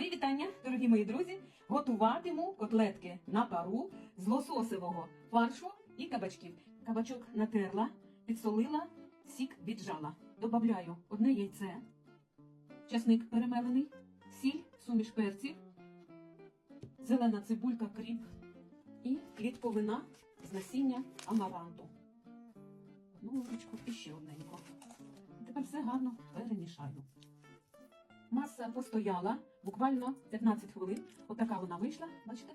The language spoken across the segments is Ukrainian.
Мої вітання, дорогі мої друзі. Готуватиму котлетки на пару з лососевого фаршу і кабачків. Кабачок натерла, підсолила, сік віджала. Добавляю одне яйце, часник перемелений, сіль, суміш перців, зелена цибулька, кріп і клітковина з насіння амаранту. Одну ложечку і ще одненько. Тепер все гарно перемішаю. Постояла буквально 15 хвилин. Отака вона вийшла, бачите?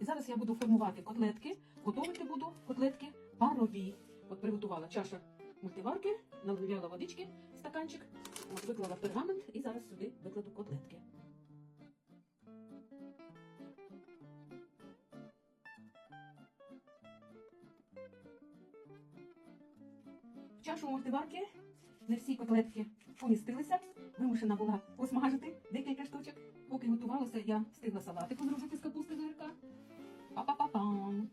І зараз я буду формувати котлетки. Готувати буду котлетки парові. От приготувала чаша мультиварки, наливала водички, стаканчик, от виклала пергамент і зараз сюди викладу котлетки. В чашу мультиварки не всі котлетки посмажити декілька штучок. Поки готувалося, я встигла салатику зробити з капусти гірка. Па-па-па-пам.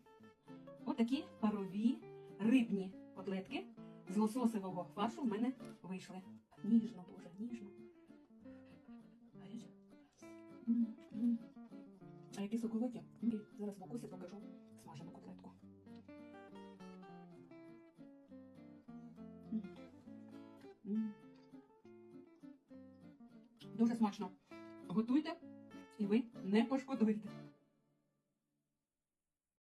Отакі парові рибні котлетки з лососевого фаршу в мене вийшли. Ніжно, дуже ніжно. А які соковиті? Зараз в окусі покажу смажену котлетку. М. Дуже смачно. Готуйте, і ви не пошкодуєте.